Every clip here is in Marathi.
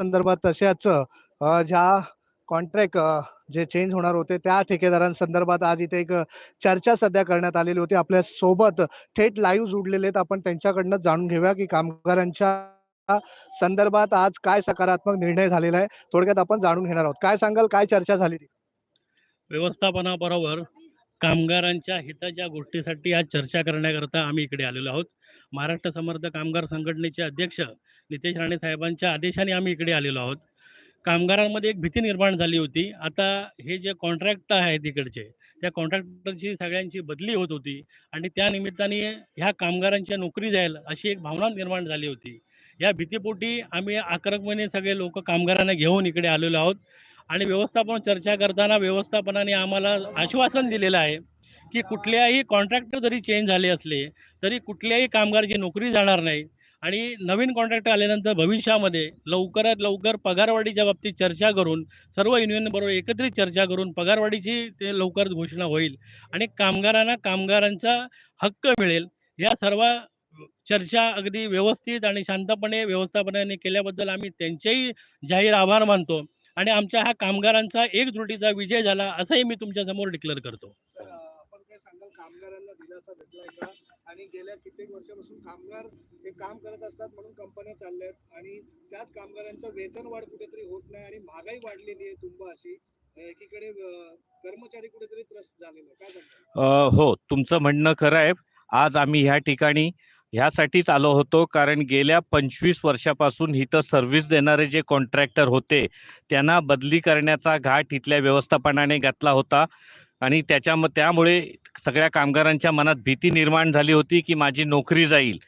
संदर्भात तशाच ज्या कॉन्ट्रॅक्ट जे चेंज होणार होते त्या ठेकेदारांसंदर्भात आज इथे एक चर्चा सध्या करण्यात आलेली होती. आपल्यासोबत थेट लाईव्ह जुडलेले आहेत. आपण त्यांच्याकडनं जाणून घेऊया की कामगारांच्या संदर्भात आज काय सकारात्मक निर्णय झालेला आहे. थोडक्यात आपण जाणून घेणार आहोत. काय सांगाल? काय चर्चा झाली ती? व्यवस्थापनाबरोबर कामगारांच्या हिताच्या गोष्टीसाठी आज चर्चा करण्याकरता आम्ही इकडे आलेलो आहोत. महाराष्ट्र समर्थ कामगार संघटनेचे अध्यक्ष नितेश राणे साहेबांच्या आदेशाने आम्ही इकडे आलेलो आहोत. कामगारांमध्ये एक भीती निर्माण झाली होती. आता हे जे कॉन्ट्रॅक्ट आहेत इकडचे त्या कॉन्ट्रॅक्टरची सगळ्यांची बदली होत होती आणि त्या निमित्ताने ह्या कामगारांच्या नोकरी जाईल अशी एक भावना निर्माण झाली होती. या भीतीपोटी आम्ही आक्रमकपणे सगळे लोक कामगारांना घेऊन इकडे आलेलो आहोत आणि व्यवस्थापन चर्चा करताना व्यवस्थापनाने आम्हाला आश्वासन दिलेलं आहे की कुठल्याही कॉन्ट्रॅक्टर जरी चेंज झाले असले तरी कुठल्याही कामगारची नोकरी जाणार नाही आणि नवीन कॉन्ट्रॅक्टर आल्यानंतर भविष्यामध्ये लवकरात लवकर पगारवाढीच्या बाबतीत चर्चा करून सर्व युनियनबरोबर एकत्रित चर्चा करून पगारवाढीची ते लवकर घोषणा होईल आणि कामगारांना कामगारांचा हक्क मिळेल या सर्व चर्चा अगदी व्यवस्थित आणि शांतपणे व्यवस्थापनाने केल्याबद्दल आम्ही त्यांचेही जाहीर आभार मानतो आणि आमच्या हा कामगारांचा एक त्रुटीचा विजय झाला असंही मी तुमच्यासमोर डिक्लेअर करतो सर अ, आपण काय सांगाल कामगारांना दिलासा भेटलाय का? आणि गेल्या कित्येक वर्षापासून कामगार हे काम करत असतात म्हणून कंपन्या चालल्या आहेत आणि त्याच कामगारांचं वेतन वाढ कुठेतरी होत नाही आणि महागाई वाढलेली आहे तुंब अशी एकीकडे कर्मचारी कुठेतरी त्रस्त झालेले काय सांगता? हो तुमचं म्हणणं खरं आहे. आज आम्ही ह्या ठिकाणी ह्यासाठीच आलो होतो कारण गेल्या पंचवीस वर्षापासून इथं सर्व्हिस देणारे जे कॉन्ट्रॅक्टर होते त्यांना बदली करण्याचा घाट इथल्या व्यवस्थापनाने घातला होता. आणि त्याच्या त्यामुळे सगळ्या कामगारांच्या मनात भीती निर्माण झाली होती की माझी नोकरी जाईल.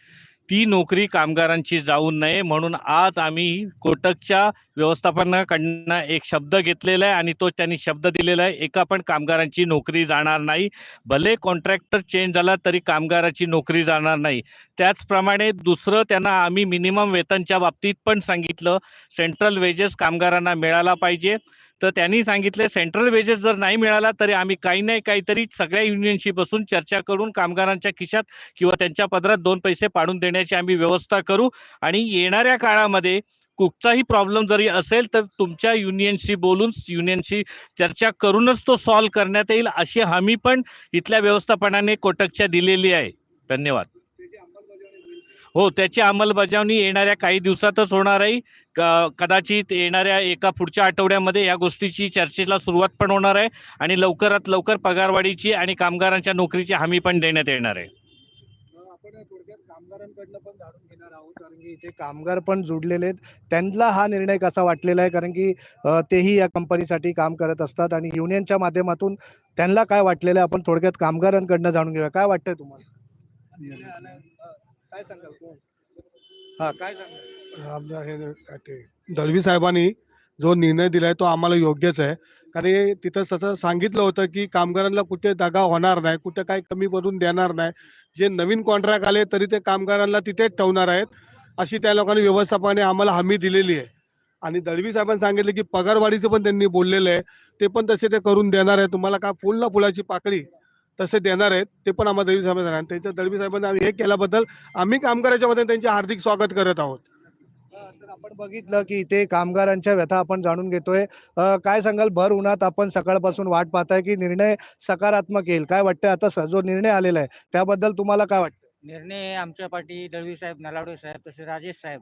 ती नोकरी कामगारांची जाऊ नये म्हणून आज आम्ही कोटकच्या व्यवस्थापनाकडनं एक शब्द घेतलेला आहे आणि तो त्यांनी शब्द दिलेला आहे एका पण कामगारांची नोकरी जाणार नाही. भले कॉन्ट्रॅक्टर चेंज झाला तरी कामगाराची नोकरी जाणार नाही. त्याचप्रमाणे दुसरं त्यांना आम्ही मिनिमम वेतनच्या बाबतीत पण सांगितलं सेंट्रल वेजेस कामगारांना मिळाला पाहिजे. तर त्यांनी सांगितले सेंट्रल वेजेस जर नाही मिळाला तरी आम्ही काही नाही काहीतरी सगळ्या युनियनशी बसून चर्चा करून कामगारांच्या खिशात किंवा त्यांच्या पदरात दोन पैसे पाडून देण्याची आम्ही व्यवस्था करू आणि येणाऱ्या काळामध्ये कुठचाही प्रॉब्लेम जरी असेल तर तुमच्या युनियनशी बोलून युनियनशी चर्चा करूनच तो सॉल्व्ह करण्यात येईल अशी हमी पण इथल्या व्यवस्थापनाने कोटकच्या दिलेली आहे. धन्यवाद. हो त्याची अंमलबजावणी येणाऱ्या काही दिवसातच होणार आहे. कदाचित येणाऱ्या एका पुढच्या आठवड्यामध्ये या गोष्टीची चर्चेला सुरुवात पण होणार आहे आणि लवकरात लवकर पगारवाढीची आणि कामगारांच्या नोकरीची हमी पण देण्यात येणार आहे. अ, आपण थोडक्यात कामगारांकडनं पण जाणून घेणार आहोत कारण की इथे कामगार पण जुडलेले आहेत. त्यांना हा निर्णय कसा वाटलेला आहे? कारण की तेही या कंपनीसाठी काम करत असतात आणि युनियनच्या माध्यमातून त्यांना काय वाटलेलं आहे? आपण थोडक्यात कामगारांकडनं जाणून घेऊया. काय वाटतंय तुम्हाला? काय सांगाल? कोण? हा काय सांगाल आमच्या हे काय ते दळवी साहेबांनी जो निर्णय दिलाय तो आम्हाला योग्यच आहे. कारण हे तिथं तसं सांगितलं होतं की कामगारांना कुठे दगा होणार नाही कुठे काही कमी करून देणार नाही. जे नवीन कॉन्ट्रॅक्ट आले तरी ते कामगारांना तिथेच ठेवणार आहेत. अशी त्या लोकांनी व्यवस्थापनाने आम्हाला हमी दिलेली आहे. आणि दळवी साहेबांनी सांगितलं की पगारवाढीचं पण त्यांनी बोललेलं आहे. ते पण तसे ते करून देणार आहे. तुम्हाला का फुलला फुलाची पाकळी? तसे देणार आहेत ते पण आम्हाला दळवी साहेबांनी सांगितलं. त्यांच्या दळवी साहेबांनी आम्ही हे केल्याबद्दल आम्ही कामगाराच्या वतीने त्यांचे हार्दिक स्वागत करत आहोत. अ, तर आपण बघितलं की इथे कामगारांच्या व्यथा आपण जाणून घेतोय. काय सांगाल? भर उन्हात आपण सकाळपासून वाट पाहताय की निर्णय सकारात्मक येईल. काय वाटतंय आता जो निर्णय आलेला आहे त्याबद्दल तुम्हाला काय वाटतं निर्णय आमच्या पाठी दळवी साहेब नलावडे साहेब तसे राजेश साहेब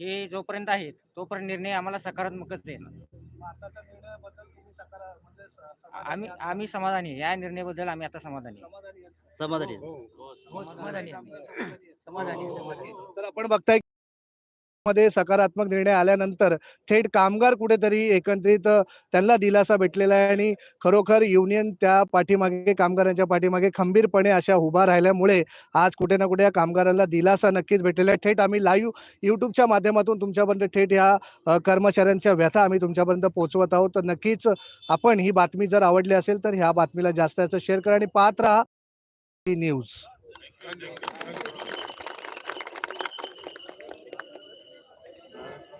हे जोपर्यंत आहेत तोपर्यंत निर्णय आम्हाला सकारात्मकच देणार आताच्या निर्णयाबद्दल सकारा म्हणजे स- समाधानी आम्ही आहात? आम्ही समाधानी आहे. या निर्णयाबद्दल आम्ही आता समाधानी आहे. समाधानी आहात? समाधानी हो, हो, समाधानी समाधानी. आहे. समाधानी. समाधानी आहे, हो, समाधानी हो. तर आपण बघताय मध्ये सकारात्मक निर्णय आल्यानंतर थेट कामगार कुठेतरी एकत्रित त्यांना दिलासा भेटलेला आहे आणि खरोखर युनियन त्या पाठीमागे कामगारांच्या पाठीमागे खंबीरपणे अशा उभा राहिल्यामुळे आज कुठे ना कुठे या कामगारांना दिलासा नक्कीच भेटलेला आहे. थेट आम्ही लाईव्ह युट्यूबच्या माध्यमातून तुमच्यापर्यंत थेट ह्या कर्मचाऱ्यांच्या व्यथा आम्ही तुमच्यापर्यंत पोहोचवत आहोत. तर नक्कीच आपण ही बातमी जर आवडली असेल तर ह्या बातमीला जास्त जास्त शेअर करा आणि पाहत राहा. न्यूज